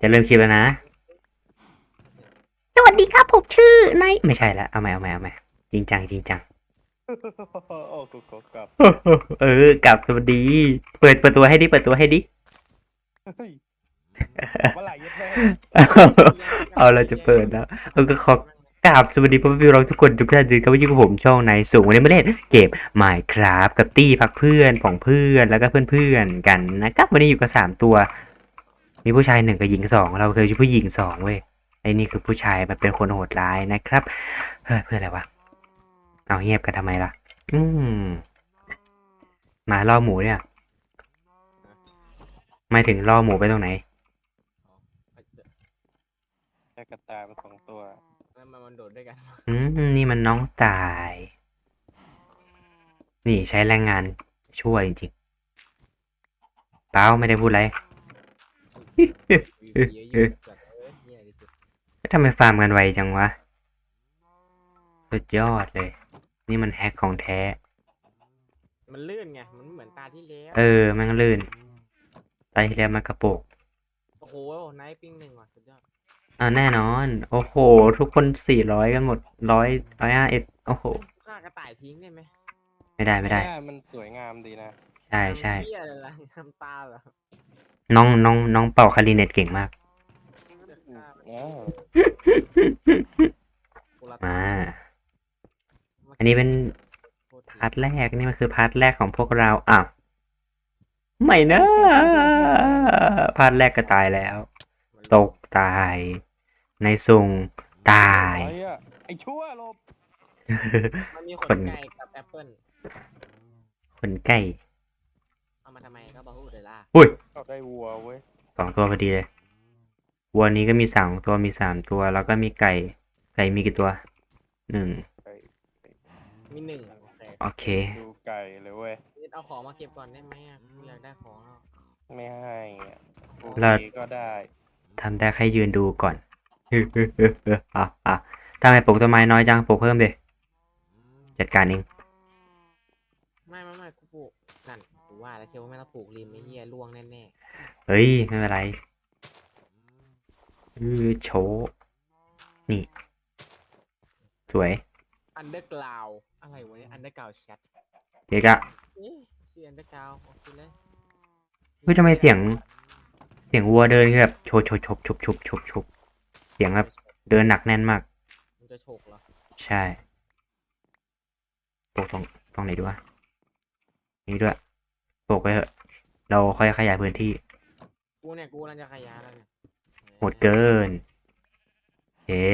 จะเริ่มคลิปแล้วนะ สวัสดีครับผมชื่อนายไม่ใช่ละเอาใหม่เอาใหม่เอาใหม่จริงจังจริงจัง โอ้กูกกลับเออกลับสวัสดี เปิดเปิดตัวให้ดิเปิดตัวให้ดิ เฮ้ยเมื่อไหร่ยัดแม่เอาเราจะเปิดแล้วเออก็ขอกราบสวัสดีพ่อพี่น้องทุกคนทุกท่านด้วยครับว่าอยู่กับผมช่องในสูงวันนี้มาเล่นเกม Minecraft กับตี้พักเพื่อนของเพื่อนแล้วก็เพื่อนๆกันนะครับวันนี้อยู่กับสามตัว มีผู้ชายหนึ่งกับหญิงสองเราเคยชื่อผู้หญิงสองเว้ยไอ้นี่คือผู้ชายมันเป็นคนโหดร้ายนะครับเฮ้ยเพื่ออะไรวะเอาเงียบกันทำไมล่ะ อืมหมาล่อหมูเนี่ยไม่ถึงล่อหมูไปตรงไหนแค่กระต่ายมาสองตัวแล้วมันมันโดดด้วยกัน อืมนี่มันน้องตาย นี่ใช้แรงงานช่วยจริงๆเปล่าไม่ได้พูดอะไร ทำไมฟาร์มกันไวจังวะ สุดยอดเลย นี่มันแฮกของแท้ มันลื่นไง มันไม่เหมือนตาที่แล้วเออ มันก็ลื่นตอนที่แล้วมันกระโปก โอ้โหไนท์ปิ้งหนึ่งว่ะสุดยอดอ่าแน่นอน โอ้โห ทุกคนสี่ร้อยกันหมดร้อยร้อยห้าเอ็ดโอ้โหฆ่ากระต่ายทิ้งได้ไหมไม่ได้ไม่ได้ มันสวยงามดีนะ ใช่ใช่เหี้ยอะไรล่ะทำตาเหรอ น้องน้องน้องเป่าคาริเนตเก่งมากอ้าวโคลามา อันนี้เป็นโทษทีพาร์ทแรกนี่มันคือพาร์ทแรกของพวกเราอ้าวไม่นะพาร์ทแรกก็ตายแล้วมันตกตาย ในซุงตายไอ้อะไอ้ชั่วหลบมันมีขคนนไก่กับแอปเปิ้ลคนใกล้ เอามาทำไมก็บ อกเลยล่ะอุ้ยเอาได้วัวเว้ยสองตัวพอดีเลยวัวนี้ก็มีสองตัวมีสามตัว แล้วก็มีไก่ ไก่มีกี่ตัวหนึ่งมีหนึ่งโอเคโอเค ดูไก่เลยเว้ยนิดเอาของมาเก็บก่อนได้ไหมอะกูอยากได้ของแล้วไม่ให้อะโอเราเคก็ได้ทำได้แค่ยืนดูก่อน อะอะทำไมปลูกต้นไม้น้อยจังปลูกเพิ่มดิจัดการเอง ไม่ไม่ไม่กูปลูกนั่นกู ว่าแล้วเชียวว่าไม่ต้องปลูกริมไอ้เหี้ยล่วงแน่เฮ้ย ไม่เป็นไรอือโชว์นี่ สวย ๆอันเดอร์กราวอะไรวะเนี่ยอันเดอร์กราวแชทเด็กอะ เอ๊ะชื่ออันเดอร์กราวโอเคเลยเฮ้ยทำไมเสียง เสียงวัวเดินคือแบบโชว์โชว์ชบชบชบชบชบเสียงแบบเดินหนักแน่นมาก มันจะฉกเหรอใช่ปลูกตรงตรงไหนดีวะนี่ด้วย ปลูกไปเถอะเราค่อยขยายพื้นที่กูเนี่ยกูกำลังจะขยายแล้วเนี่ยโหดเกินเฮ้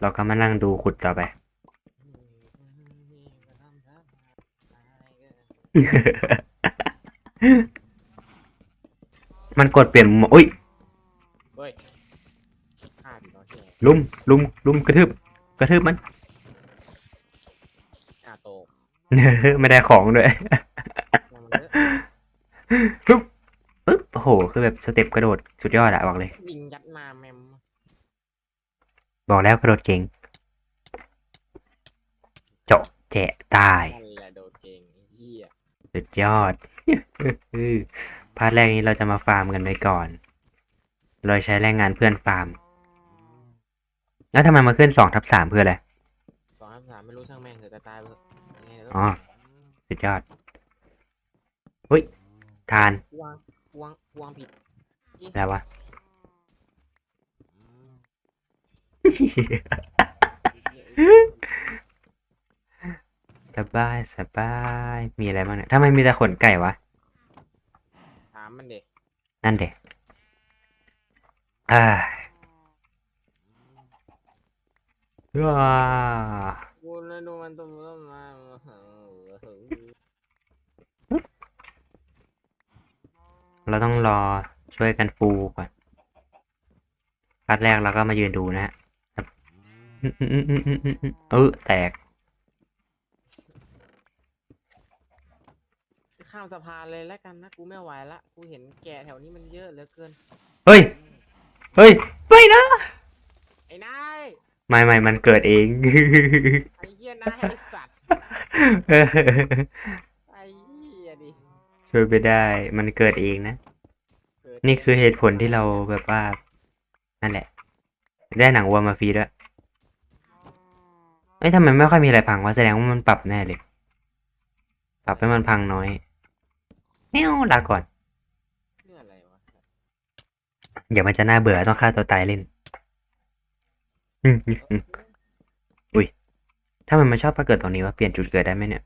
เราก็มานั่งดูขุดต่อไป มันกดเปลี่ยนมุมอุ้ยเฮ้ยฆ่าดิน้องเชี่ยลุมลุมลุมกระทืบกระทืบมันอ่าโตกไม่ได้ของด้วยมันเยอะ ปึ๊บปึ๊บโอ้โห คือแบบสเต็ปกระโดดสุดยอดอะบอกเลยยิงยัดมาแมมบอกแล้วกระโดดเก่งเจาะแจะตาย นั่นแหละโดดเก่งไอ้เหี้ยสุดยอด พาร์ทแรกนี้เราจะมาฟาร์มกันไว้ก่อน เราใช้แรงงานเพื่อนฟาร์ม แล้วทำไมมาขึ้นสองทับสามเพื่ออะไร สองห้าสามไม่รู้ช่างแม่งเดี๋ยวจะตายไปเถอะยังไงเดี๋ยวอ๋อ สุดยอดอุ้ย ทานวางวางวางผิดแล้ววะ สบายสบาย มีอะไรบ้างเนี่ยทำไมมีแต่ขนไก่วะ ถามมันเด็กนั่นเด็กอ่าว้า กูเลยดูมันตัวมันมา เราต้องรอช่วยกันฟูก่อนพาร์ทแรกเราก็มายืนดูนะฮะอืมอืมอืมอืมอืมอืมเออแตก ข้ามสะพานเลยแล้วกันนะกูไม่ไหวละกูเห็นแกะแถวนี้มันเยอะเหลือเกิน เฮ้ย เฮ้ยไม่นะ ไอ้นายไม่ไม่มันเกิดเอง ไอ้เหี้ยนายไอ้สัตว์ ไอ้เหี้ยดิ ช่วยไปได้ มันเกิดเองนะเกิดนี่คือเหตุผลที่เราแบบว่า นั่นแหละ ได้หนังวัวมาฟรีด้วยเอ้ยทำไมไม่ค่อยมีอะไรพังวะแสดงว่ามันปรับแน่เลย ปรับให้มันพังน้อยแมวลาก่อนเรื่องอะไรวะเดี๋ยวมันจะน่าเบื่อต้องฆ่าตัวตายเล่นอืมอืมอืมถ้ามันมาชอบมาเกิดตรงนี้ว่าเปลี่ยนจุดเกิดได้ไหมเนี่ย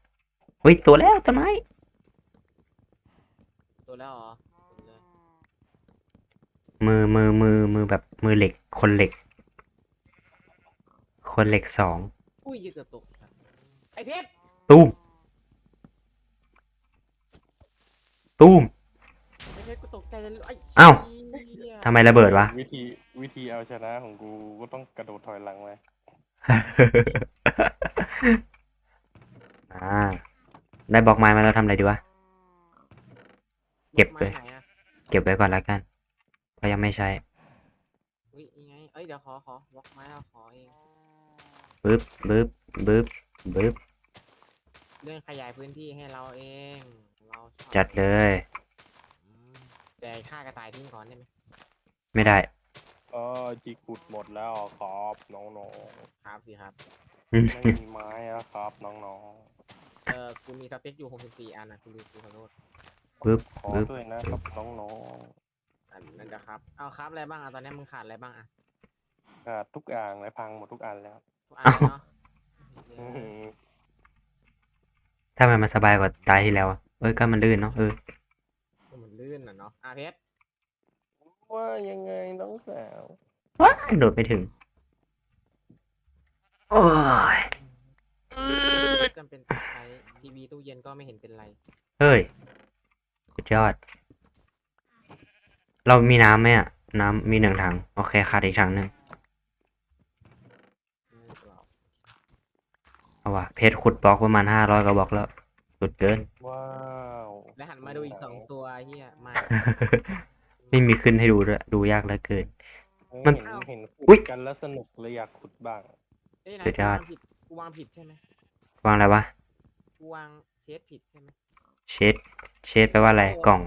อุ้ยตัวแล้วต้นไม้ ตัวแล้วเหรอตัวเลยมือมือมือมือแบบมือเหล็ก คนเหล็ก คนเหล็กสองอุ้ยเหี้ยเกือบตกไอ้เพชรตุ้มตุ้ม ไอ้เพชรกูตกใจเลยไอ้อ้าว เหี้ยทำไมระเบิดวะ วิธีวิธีเอาชนะของกูก็ต้องกระโดดถอยหลังไว้อ่า ได้บล็อกไม้มาแล้วทำอะไรดีวะ เก็บเลยไม้ไหนอะเก็บไว้ก่อนละกันเพราะยังไม่ใช้อุ้ยยังไงเอ้ยเดี๋ยวขอขอบล็อกไม้เราขอเองบึ๊บบึ๊บบึ๊บบึ๊บเรื่องขยายพื้นที่ให้เราเอง เราชอบจัดเลยแต่ฆ่ากระต่ายทิ้งก่อนได้ไหมไม่ได้ เออจีกุดหมดแล้วครับน้องครับสิครับอืมๆไม่มีไม้แล้วครับน้องเออกูมีสเต็กอยู่ 64 อันนะกูลืมกูขอโทษ บึ๊บๆขอบึ๊บด้วยนะครับน้องอันนั่นนะครับ เอาครับอะไรบ้างอะตอนนี้มึงขาดอะไรบ้างอะๆขาดทุกอย่างเลยพังหมดทุกอันแล้วทุกอันเลยเนาะอื้อหือถ้ามันมาสบายกว่าตายที่แล้วอะเอ้ยก็มันลื่นเนาะเออเออมันลื่นอะเนาะอะเพชรว่ายังไงน้องสาวว้าโดดไปถึง โอ้ยจำเป็นต้องใช้ทีวีตู้เย็นก็ไม่เห็นเป็นไร เฮ้ย สุดยอด เรามีน้ำไหมอะ น้ำมีหนึ่งถัง โอเคขาดอีกถังหนึ่งไม่เปล่าเอาว่ะเพชรขุดบล็อกประมาณห้าร้อยกว่าบล็อกแล้ว สุดเกิน ว้าวแล้วหันมาดูอีกสองตัวเฮียมาไม่มีขึ้นให้ดูด้วยดูยากเหลือเกินเฮ้ยมัน เห็นเห็นอุ๊ขุย ดกันแล้วสนุกเลยอยากขุดบ้าง เอ้ยไหนสุดกูยอวาดงผิดกูวางผิดใช่ไหมวางอะไรวะ กูวางเชดผิดใช่ไหม เชดเชดแปลว่าอะไรกล่อง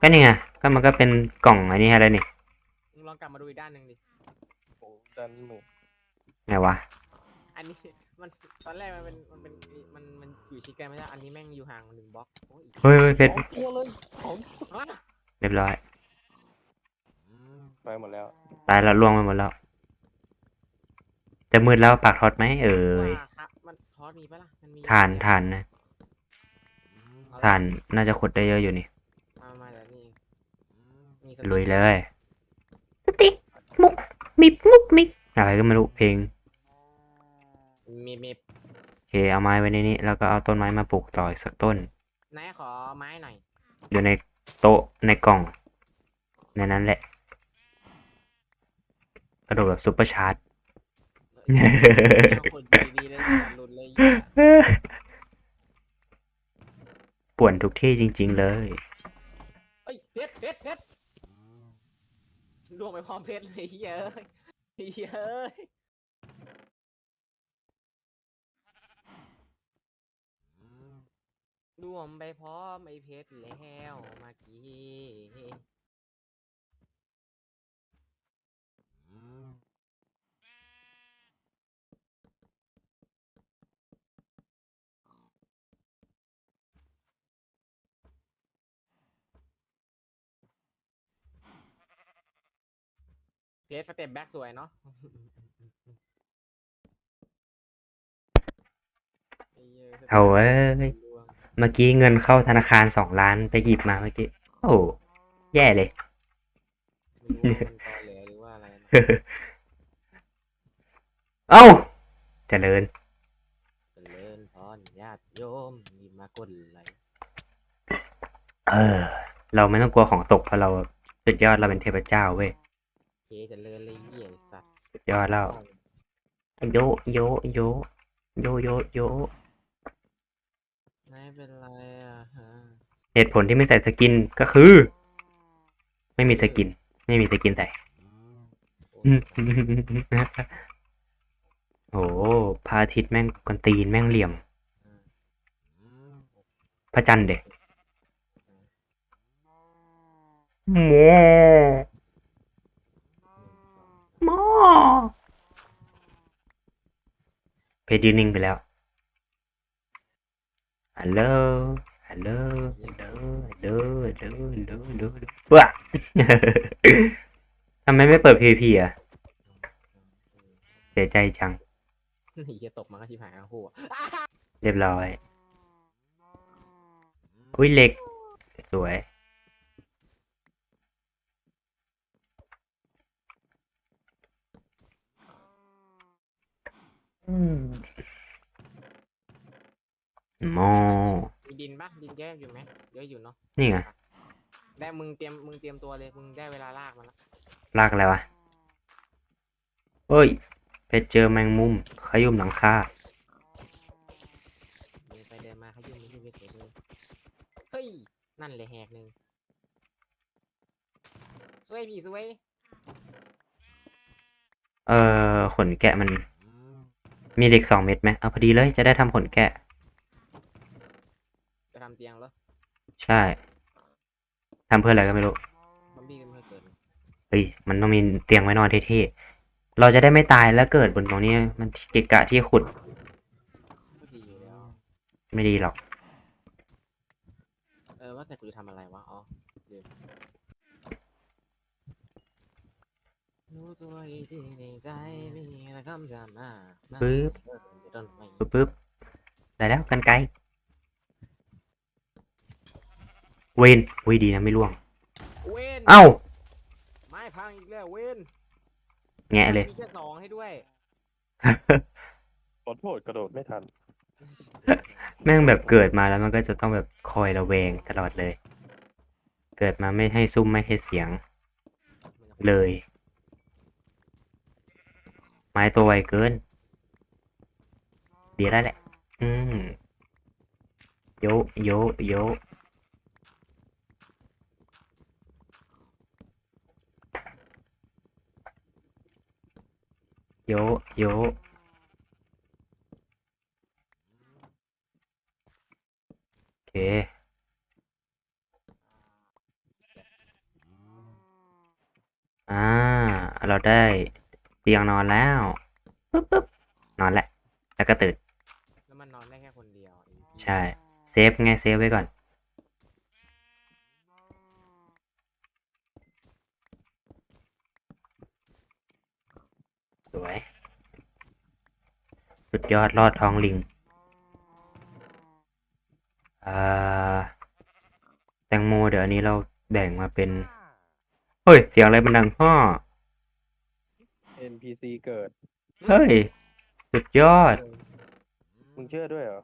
ก็นี่ไงก็มันก็เป็นกล่องอันนี้อะไรนี่มึงลองกลับมาดูอีกด้านหนึ่งดิโอ้ดันหนุกไงวะอันนี้มันตอนแรกมันเป็นมันเป็นมันมันอยู่ชิดกันไม่ใช่อันนี้แม่งอยู่ห่างหนึ่งบล็อกโอ้ยอีกเฮ้ยเฮ้ยเพชรสองตัวเลยสองอะเรียบร้อยไปหมดแล้วตายแล้วล่วงไปหมดแล้วจะมืดแล้วปากทอดไหมเอ่ยว่าครับมันทอดมีปะล่ะมันมีทานทานนะ เอละทานน่าจะขุดได้เยอะอยู่นี่มามาแล้วนี่มีสลุยติ๊กเลยสติ๊กมุกมิบมุกมิกอะไรก็ไม่รู้เพลงมีมีโอเคเอาไม้ไว้ในนี้แล้วก็เอาต้นไม้มาปลูกต่ออีกสักต้นนายขอไม้หน่อยอยู่ในโต๊ะในกล่องในนั้นแหละ กระโดดแบบซุปเปอร์ชาร์จ เออเอาคนดีๆเลยอย่าหลุดเลยเหี้ย ป่วนทุกที่จริง ๆ เลย เอ้ยเพชรเพชรเพชรล่วงไปพร้อมเพชรเลยเฮ้ยเอ้ยเฮ้ยเอ้ยรวมไปพร้อมไอ้เพชรแล้วเมื่อกี้ เพชรสเต็ปแบ็กสวยเนาะไอ้หี้ยสต็ปเอาเว้ยล่วงเมื่อกี้เงินเข้าธนาคารสองล้านไปหยิบมาเมื่อกี้ โอ้แย่เลยไม่รู้ว่ามันตอแหลหรือว่าอะไรนะเอ้าเจริญเจริญพรญาติโยมมีมากดไลค์เออ เราไม่ต้องกลัวของตกเพราะเราสุดยอดเราเป็นเทพเจ้าเว้ย เคเจริญเลยเหี้ยไอ้สัตว์สุดยอดแล้ว โยโยโยโยโยโยไม่เป็นไรอะฮะเหตุผลที่ไม่ใส่สกินก็คือ ไม่มีสกิน ไม่มีสกินใส่ โอ้ยโอ้โหพระอาทิตย์แม่งกวนตีนแม่งเหลี่ยม พระจันทร์เด็กหมอหมอ เพจยืนนิ่งไปแล้วฮัลโหลฮัลโหลฮัลโหลฮัลโหลฮัลโหลฮัลโหลฮัลโหลว้าทำไมไม่เปิด PVP อะเสียใจจังเฮียตกมาก็ชิบหายทั้งคู่อะเรียบร้อย อุ้ยเหล็ก สวย อืมหมอมีดินปะดินเยอะอยู่ไหมเยอะอยู่เนาะนี่ไงได้มึงเตรียมมึงเตรียมตัวเลยมึงได้เวลาลากมันละลากอะไรวะเฮ้ยไปเจอแมงมุมขยุ่มหลังคาเดินไปเดินมาเขายุ่งไม่ยุ่งเฉยเลยเฮ้ยนั่นเลยแหกหนึ่งสวยพี่สวยเอ่อขนแกะมัน มีเหล็กสองเม็ดไหมเอาพอดีเลยจะได้ทำขนแกะ จะทำเตียงเหรอใช่ทำเพื่ออะไรก็ไม่รู้ซอมบี้ก็ไม่เคยเกิดเฮ้ยมันต้องมีเตียงไว้นอนเท่ๆเราจะได้ไม่ตายแล้วเกิดบนตรงนี้ มันเกะกะที่ขุดก็ดีอยู่แล้ว ไม่ดีหรอก เออว่าแต่กูจะทำอะไรวะ อ๋อลืม รู้ตัวดีที่ในใจไม่มีอะไรคำจำหน้าปึ๊บเออเดี๋ยวต้นไม่ปึ๊บปึ๊บได้แล้วกันไกลเวนอุ้ยดีนะไม่ล่วง เว้นเอ้าไม้พังอีกแล้วเว้นแงะเลยมีแค่สองให้ด้วยขอโทษกระโดดไม่ทัน แม่งแบบเกิดมาแล้วมันก็จะต้องแบบคอยระแวงตลอดเลย เกิดมาไม่ให้ซุ่มไม่ให้เสียงเลยไม้ตัวไวเกินดีแล้วแหละ อืมโยโยโยโยโยโอเคอ่า เราได้ เตียงนอนแล้วปึ๊บปึ๊บนอนแหละ แล้วก็ตื่น แล้วมันนอนได้แค่คนเดียวไอ้ใช่ เซฟไงเซฟไว้ก่อน สวย สุดยอดรอดท้องลิงอ่าแตงโมเดี๋ยวอันนี้เราแบ่งมาเป็น เฮ้ย เสียงอะไรมันดังพ่อ NPC เกิด เฮ้ย สุดยอด มึงเชื่อด้วยเหรอ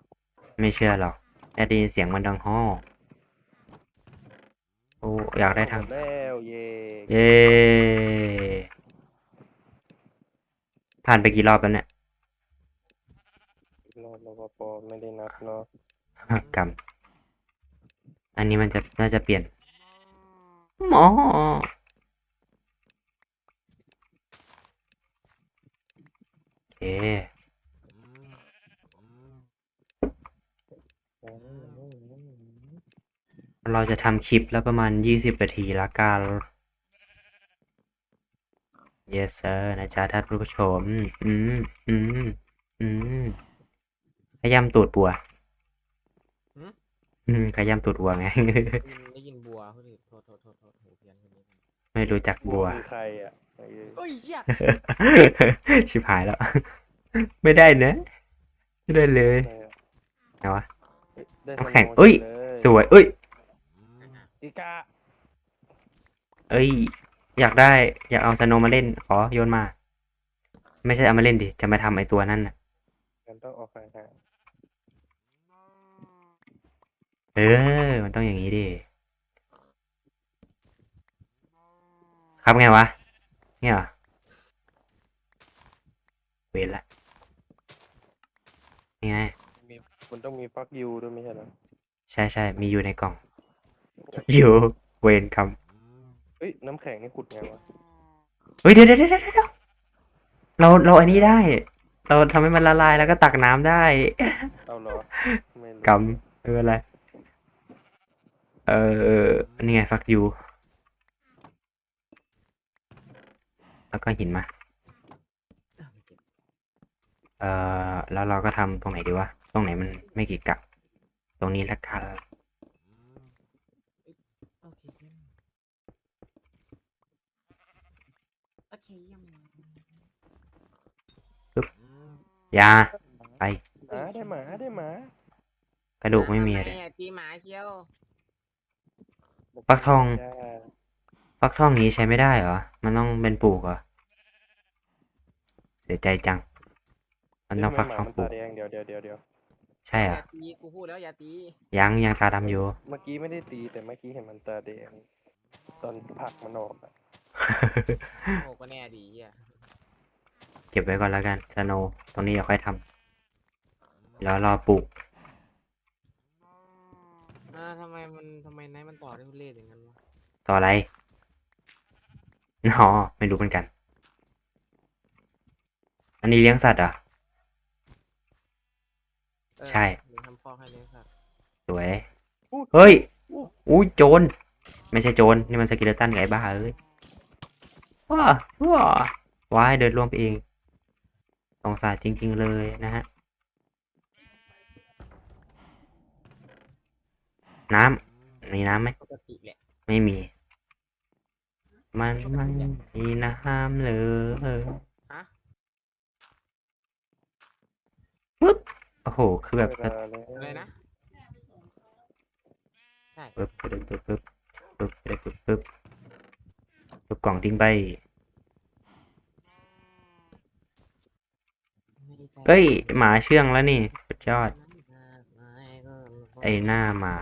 ไม่เชื่อหรอกแต่ได้ยินเสียงมันดังฮ่อโอ้อยากได้ทางหมแล้วเย่เย้ ผ่านไปกี่รอบแล้วเนี่ย รอดรปภไม่ได้นับเนาะกรรม อันนี้มันจะน่าจะเปลี่ยน หมอ โอ เคเราจะทำคลิปแล้วประมาณยี่สิบนาทีละกัน yes sir นะจ๊ะท่านผู้ชม อืม อืม อืม ขยำตูดปัว อืม ขยำตูดวัวไง ได้ยินได้ยินบัวพูดดิโทษโทษโทษโทษหูเพี้ยนคนนี้ไม่รู้จักบัว คือใครอะ ไอ้เอ้ยเหี้ยชิบหายแล้ว ไม่ได้นะ ไม่ได้เลยใครอะไงวะ ได้น้ำแข็งสโนว์เอ้ยเลยสวย เอ้ย อีกาเอ้ย อยากได้ อยากเอาสโนว์มาเล่น ขอโยนมา ไม่ใช่เอามาเล่นดิ จะมาทำไอตัวนั่นน่ะ มันต้องออกห่างเออ มันต้องอย่างนี้ดิ ครับไงวะ เนี่ยเหรอเวรละนี่ไงๆมีมันต้องมีฟักยูด้วยไม่ใช่เหรอใช่ใช่มีอยู่ในกล่อง อยู่เวรคเอ้ยน้ำแข็งนี่ขุดไงวะำเฮ้ยเดี๋ยวเดี๋ยวเดี๋ยวเดี๋ยวเราเราอันนี้ได้ เราทำให้มันละลายแล้วก็ตักน้ำได้ เอาเหรอไม่รู้กำไม่เป็นไรเออนี่ไงฟักยู แล้วก็หินมาอะไม่เก็บเอ่อ แล้วเราก็ทำตรงไหนดีวะ ตรงไหนมันไม่กี่กะตรงนี้ละกันโอเคเยี่ยมโอเคเยี่ยมยา ไป หมาได้หมาได้หมากระดูกไม่มีทำเลยอะตีหมาเชียวฟักทองจ้า ฟักทองนี้ใช้ไม่ได้เหรอ มันต้องเป็นปลูกเหรอ เสียใจจัง มันต้องฟักทองปลูตากแดงเดี๋ยวเดี๋ยวเดี๋ยวเดี๋ยวใช่อเหรอะย่าตีกูพูดแล้วอย่าตียังยังตาดำอยู่ เมื่อกี้ไม่ได้ตีแต่เมื่อกี้เห็นมันตาแดงตอนผลักมันออกอะโอ้ก็แน่ดีอะเก็บไว้ก่อนแล้วกันสโนตรงนี้เดี๋ยวค่อยทำแล้วรอปลูก อ่าทำไมมันทำไมไนท์มันต่อได้ทุเรศอย่างนั้นวะต่ออะไร อ๋อไม่รู้เหมือนกัน อันนี้เลี้ยงสัตว์เหรอะ เออใช่เดี๋ยวทำฟอกให้เลยครับสวย เฮ้ยอุ้ยโจร ไม่ใช่โจร นี่มันสกิเลตันไงบ้าเอ้ย ว้าว้าว้ายเดินล่วงไปเองสงสารจริง ๆ เลยนะฮะ น้ำมีน้ำไหมปกติแหละ ไม่มี มันมันมีน้ำเลยฮะปึ๊บโอ้โห คือแบบเวลาแล้วอะไรนะ ใช่ปึ๊บปึ๊บปึ๊บปึ๊บปึ๊บปึ๊บปึ๊บปึ๊บปึ๊บกล่องทิ้งไปเอ้ย หมาเชื่องแล้วนี่ สุดยอด ไอหน้าหมา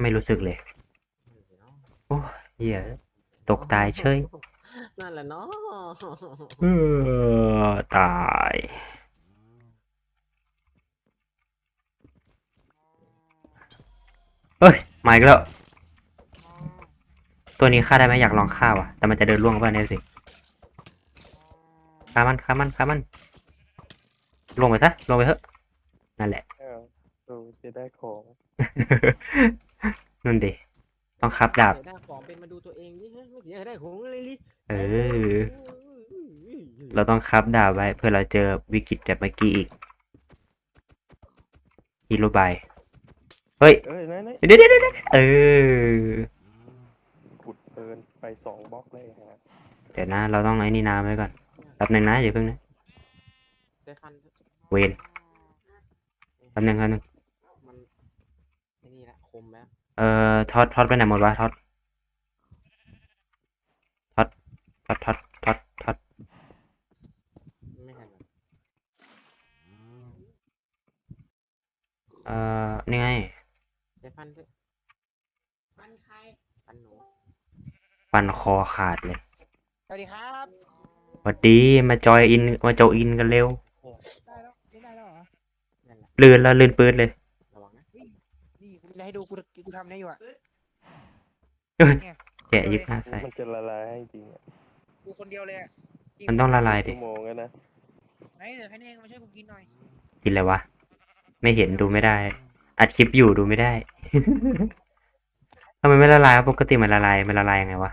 ไม่รู้สึกเลยโอ้ยเหี้ยตกตายเฉยนั่นแหละเนาะเออตายเฮ้ยมาอีกแล้ว ตัวนี้ฆ่าได้ไหมอยากลองฆ่าว่ะ แต่มันจะเดินล่วงป่ะเนี่ยสิฆ่ามันฆ่ามันฆ่ามัน ลงไปซะลงไปเถอะ นั่นแหละอ้าวดู จะได้ของ นั่นดิต้องคับดาบเสียได้ของเป็นมาดูตัวเองดิฮะไม่เสียได้ของเลยลิเออ เราต้องคับดาบไว้ เพื่อเราเจอวิกฤตแบบเมื่อกี้อีกฮีโร่บายเฮ้ยเอ้ยไหนไหนเดี๋ยวเดี๋ยวเดี๋ยวเออขุดเปินไปสองบล็อกเลยฮะเดี๋ยวนะ เราต้องไอ้นี่น้ำไว้ก่อนแป๊บหนึงนะอย่าเพิ่งนะ ใช้ฟันเวนแป๊บหนึงแป๊บหนึงมันไอ้นี่ละ คมแล้วเอ่อท็อตท็อตไปไหนหมดวะท็อตท็อตท็อตท็อตท็อตท็อตไม่ทันหรอกเอ่อนี่ไงใช้ฟันด้วยฟันใครฟันหนูฟันคอขาดเลยสวัสดีครับ หวัดดีมาจอยอินมาโจอินกันเร็วได้แล้วไม่ได้แล้วเหรอ นั่นแหละลื่นแล้วลื่นปืนเลยระวังนะนี่กู มีอะไรให้ดูกูกูทำได้อยู่อะแกะยิบห้าใส่ มันจะละลายให้จริงอะกูคนเดียวเลยอะจริมันต้องละลายดิชั่วโมงแล้วนะไหนเดี๋ยวแค่นี้เองมาช่วยกูกินหน่อยกินอะไรวะ ไม่เห็นดูไม่ได้ อัดคลิปอยู่ดูไม่ได้ ทำไมไม่ละลายปกติมันละลายมันละลายยังไงวะ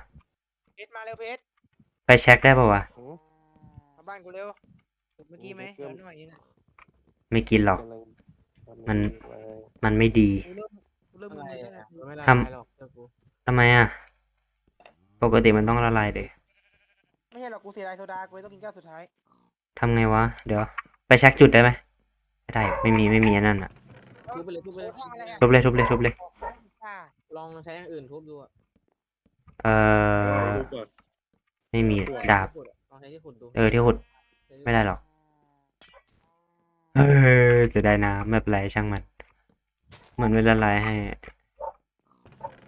เพชรมาเร็วเพชรไปเช็คได้ปะวะ หือมาบ้านกูเร็วเมื่อกี้ไหมเดี๋ยวหน่อยนึงไม่กินหรอก กำลังทำมันอะไรมันไม่ดี กูเริ่มกู เริ่มอะไรมึนๆแล้วอะนะไม่ละทำลายหรอกเจ้ากูทำไมอะ ปกติมันต้องละลายเดยไม่ใช่หรอกกูเสียดายโซดากูเลยต้องกินแก้วสุดท้ายทำไงวะ เดี๋ยว ไปเช็คจุดได้ไหมไม่ได้ ไม่มีไม่มีอันนั่นอะ ทุบไปเลยทุบไปเลยห้องอะไรอะทุบเลยทุบเลยทุบเลยอ่าลองใช้อย่างอื่นทุบดูอะเอ่อดูก่อนไม่มีดาบ ลองใช้ที่ขุดดูเออที่ขุดไม่ได้หรอก เออจะได้น้ำไม่เป็นไรช่างมัน มันไม่ละลายให้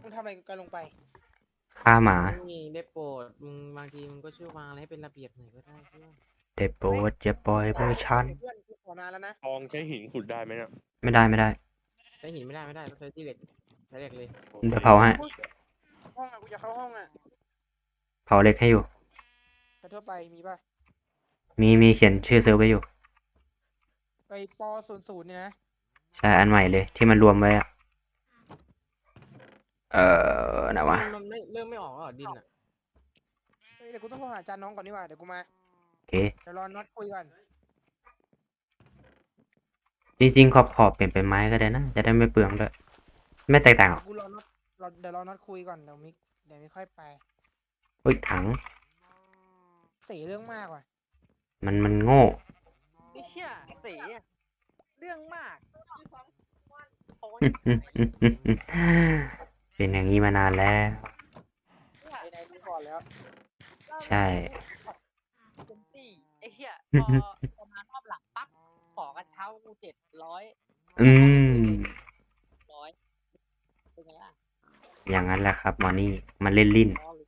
มึงทำอะไรกันลงไป ฆ่าหมานี่ได้โปรดมึงบางทีมึงก็ช่วยวางอะไรให้เป็นระเบียบหน่อยก็ได้เพื่อนเดโปรดจะปล่อยมือฉัน เพื่อนกูขอนานแล้วนะทองใช้หินขุดได้ไหมเนี่ยไม่ได้ไม่ได้ ใช้หินไม่ได้ไม่ได้ต้องใช้ที่เหล็กใช้เหล็กเลยเดี๋ยวเผาให้ห้องอะกูจะเข้าห้องอะเผาเหล็กให้อยู่ แต่ทั่วไปมีป่ะมีมีเขียนชื่อเซิร์ฟไว้อยู่เไอปอศูนย์ศูนย์เนี่ยนะ ใช่อันใหม่เลยที่มันรวมไว้อะเออไหนวะมันไม่เริ่มไม่ออกแล้วเหรอดินอะเฮ้ยเดี๋ยวกูต้องโทรหาอาจารย์น้องก่อนดีกว่าเดี๋ยวกูมาโอเค เดี๋ยวรอน็อตคุยก่อนจริงๆขอบขอบๆเปลี่ยนเป็นไม้ก็ได้นะ จะได้ไม่เปลืองด้วยไม่แตกต่างหรอกกูรอน็อตรอเดี๋ยวรอน็อตคุยก่อนเดี๋ยวมิกเดี๋ยวมิกค่อยไปอุ้ยถังสีเรื่องมากว่ะมันมันโง่ไอ้เชี่ยสีอะ เรื่องมากเป็นอย่างนี้มานานแล้วไอ้นายดูก่อนแล้วใช่ เป็นปีไอ้เชี่ยพอพอมารอบหลังปั๊บขอกระเช้ากูเจ็ดร้อยอืม ร้อยเป็นไงล่ะอย่างนั้นแหละครับหมอนี่มันเล่นลิ้นรอเลย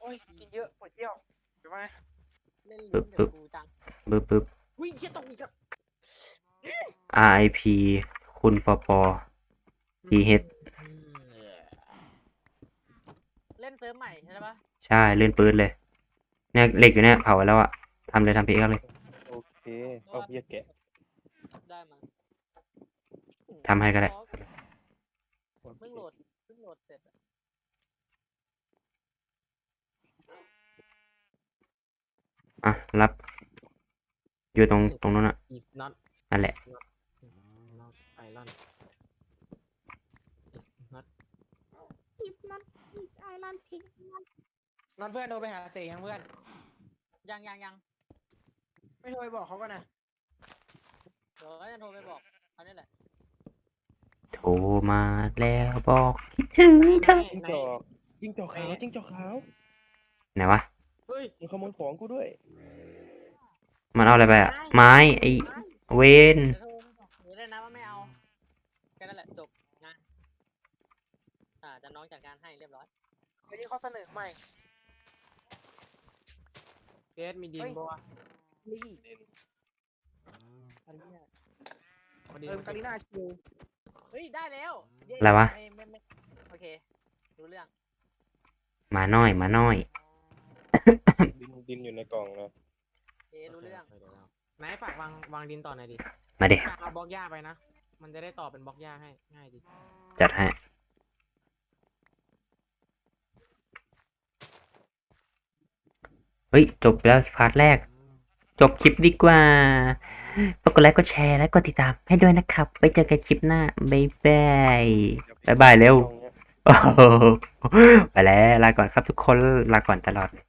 โอ้ยกินเยอะปวดเที่ยวเดี๋ยวมาเล่นลิ้นเดี๋ยวกูจัง ปึ๊บปึ๊บอุ้ยเชี่ยตกอีกครับ RIP คุณปอปอ PH เล่นเซิร์ฟใหม่ใช่ปะใช่เล่นปืนเลย เนี่ยเหล็กอยู่เนี่ยเผาไว้แล้วอะทำเลยทำพีเอ็กเลยโอเคเอาเหี้ยแกะได้มาทำให้ก็ได้เพิ่งโหลดเพิ่งโหลดเสร็จอะอะรับ อยู่ตรงตรงนู้นอะอีส น็อตนั่นแหละน็อตไอรอนน็อต It's not it's island pig. นอนเพื่อนโทรไปหาเสยังเพื่อน ยังยังยังไม่โทรไปบอกเขาก่อนนะเดี๋ยวจะโทรไปบอกเขาเนี่ยแหละ โทรมาแล้วบอกคิดถึงเธอจิ้งจอกจิ้งจอกขาวจิ้งจอกขาวไหนวะ เฮ้ย มันขโมยของกูด้วย มันเอาอะไรไปอะไม้ไอ เวนเดี๋ยวโทรไปบอกหรือเลยนะว่าไม่เอาแค่นั้นแหละจบงานอ่าจะน้องจัดการให้เรียบร้อยเดี๋ยวนี้เขาเสนอใหม่ เกสมีดินเฮ้ยบัวะนี่อันนี้พอดีเติมกาลิน่าชิวเฮ้ยได้แล้วเย้อะไรวะไม่ไม่ไม่โอเครู้เรื่องมาน้อยมาน้อยดินดินอยู่ในกล่องนะเย้รู้เรื่องไหน ฝากวางวางดินต่อหน่อยดิมาเด็ฝากเอาบล็อกหญ้าไปนะ มันจะได้ต่อเป็นบล็อกหญ้าให้ ง่ายดี จัดให้ เฮ้ย จบแล้วพาร์ทแรก จบคลิปดีกว่าฝากกดไลค์กดแชร์และกดติดตามให้ด้วยนะครับ ไปเจอกันคลิปหน้า บ๊ายบายบ๊ายบายเร็วกล่องเนี้ยโอ้โหไปแล้ว ลาก่อนครับทุกคน ลาก่อนตลอดเลย